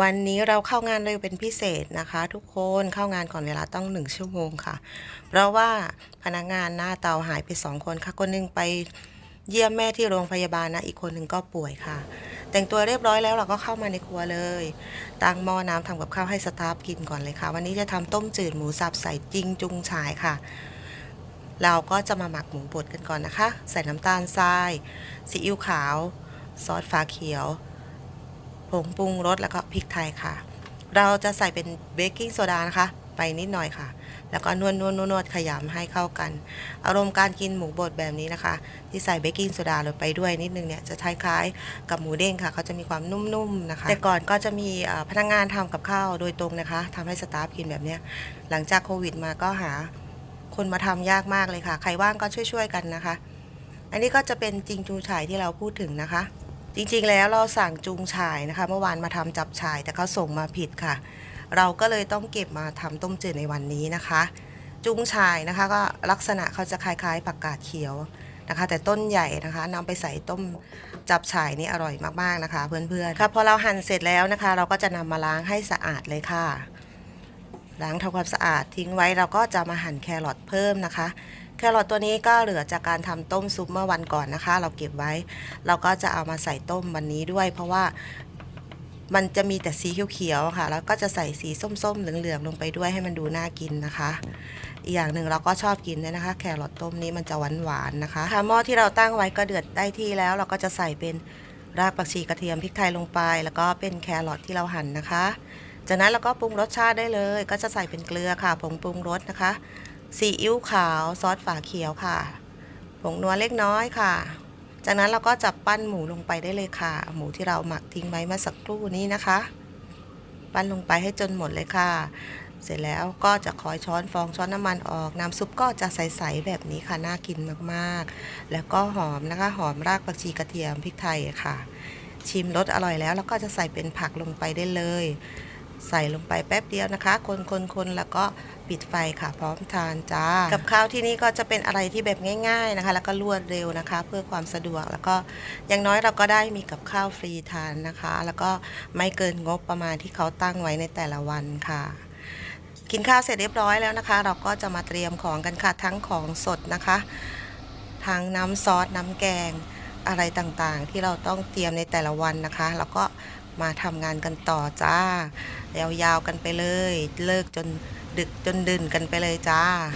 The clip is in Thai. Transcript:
วันนี้เราเข้างานเร็วเป็นพิเศษนะคะ ทุกคนเข้างานก่อนเวลาต้องหนึ่งชั่วโมงค่ะ เพราะว่าพนักงานหน้าเตาหายไปสองคนค่ะ คนหนึงไปเยี่ยมแม่ที่โรงพยาบาลนะอีกคนหนึ่งก็ป่วยค่ะ แต่งตัวเรียบร้อยแล้วเราก็เข้ามาในครัวเลยตั้งหม้อน้ำทำกับข้าวให้สตาฟกินก่อนเลยค่ะ วันนี้จะทำต้มจืดหมูสับใส่จิงจุงฉายค่ะ เราก็จะมาหมักหมูบดกันก่อนนะคะ ใส่น้ำตาลทรายซีอิ๊วขาว ซอสฟ้าเขียว งปรุงรสแล้วก็พริกไทยค่ะ เราจะใส่เป็นเบกกิ้งโซดานะคะ ไปนิดหน่อยค่ะ แล้วก็นวดนวดนวดนวดขยำให้เข้ากัน อารมณ์การกินหมูบดแบบนี้นะคะ ที่ใส่เบกกิ้งโซดาลงไปด้วยนิดนึงเนี่ยจะคล้ายๆกับหมูเด้งค่ะเขาจะมีความนุ่มๆนะคะ แต่ก่อนก็จะมีพนักงานทำกับข้าวโดยตรงนะคะทำให้สตาฟกินแบบเนี้ยหลังจากโควิดมาก็หาคนมาทำยากมากเลยค่ะ ใครว่างก็ช่วยๆกันนะคะ อันนี้ก็จะเป็นจิงจูฉายที่เราพูดถึงนะคะ จริงๆแล้วเราสั่งจูงฉายนะคะเมื่อวานมาทำจับฉายแต่เขาส่งมาผิดค่ะ เราก็เลยต้องเก็บมาทำต้มจืดในวันนี้นะคะจูงฉายนะคะก็ลักษณะเขาจะคล้ายๆผักกาดเขียวนะคะ แต่ต้นใหญ่นะคะนำไปใส่ต้มจับฉายนี่อร่อยมากๆนะคะ เพื่อนๆค่ะพอเราหั่นเสร็จแล้วนะคะ เราก็จะนำมาล้างให้สะอาดเลยค่ะล้างทำความสะอาดทิ้งไว้เราก็จะมาหั่นแครอทเพิ่มนะคะ แครอทตัวนี้ก็เหลือจากการทำต้มซุปเมื่อวันก่อนนะคะ เราเก็บไว้ เราก็จะเอามาใส่ต้มวันนี้ด้วย เพราะว่ามันจะมีแต่สีเขียวๆค่ะ แล้วก็จะใส่สีส้มๆเหลืองๆลงไปด้วยให้มันดูน่ากินนะคะอีกอย่างหนึ่งเราก็ชอบกินด้วยนะคะ แครอทต้มนี้มันจะหวานๆนะคะค่ะหม้อที่เราตั้งไว้ก็เดือดได้ที่แล้ว เราก็จะใส่เป็นรากผักชีกระเทียมพริกไทยลงไป แล้วก็เป็นแครอทที่เราหั่นนะคะ จากนั้นเราก็ปรุงรสชาติได้เลย ก็จะใส่เป็นเกลือค่ะผงปรุงรสนะคะ ซีอิ๊วขาวซอสฝาเขียวค่ะ ผงนัวเล็กน้อยค่ะ จากนั้นเราก็จับปั้นหมูลงไปได้เลยค่ะ หมูที่เราหมักทิ้งไว้เมื่อสักครู่นี้นะคะ ปั้นลงไปให้จนหมดเลยค่ะ เสร็จแล้วก็จะคอยช้อนฟองช้อนน้ำมันออก น้ำซุปก็จะใสๆแบบนี้ค่ะ น่ากินมากๆ แล้วก็หอมนะคะ หอมรากผักชีกระเทียมพริกไทยค่ะ ชิมรสอร่อยแล้ว แล้วก็จะใส่เป็นผักลงไปได้เลย ใส่ลงไปแป๊บเดียวนะคะ คนคนคนแล้วก็ปิดไฟค่ะ พร้อมทานจ้า กับข้าวที่นี่ก็จะเป็นอะไรที่แบบง่าย ๆนะคะ แล้วก็รวดเร็วนะคะ เพื่อความสะดวกแล้วก็อย่างน้อยเราก็ได้มีกับข้าวฟรีทานนะคะ แล้วก็ไม่เกินงบประมาณที่เขาตั้งไว้ในแต่ละวันค่ะกินข้าวเสร็จเรียบร้อยแล้วนะคะ เราก็จะมาเตรียมของกันค่ะทั้งของสดนะคะ ทั้งน้ำซอสน้ำแกงอะไรต่างๆ ที่เราต้องเตรียมในแต่ละวันนะคะ แล้วก็ มาทำงานกันต่อจ้า ยาวๆกันไปเลย เลิกจนดึกจนดื่นกันไปเลยจ้า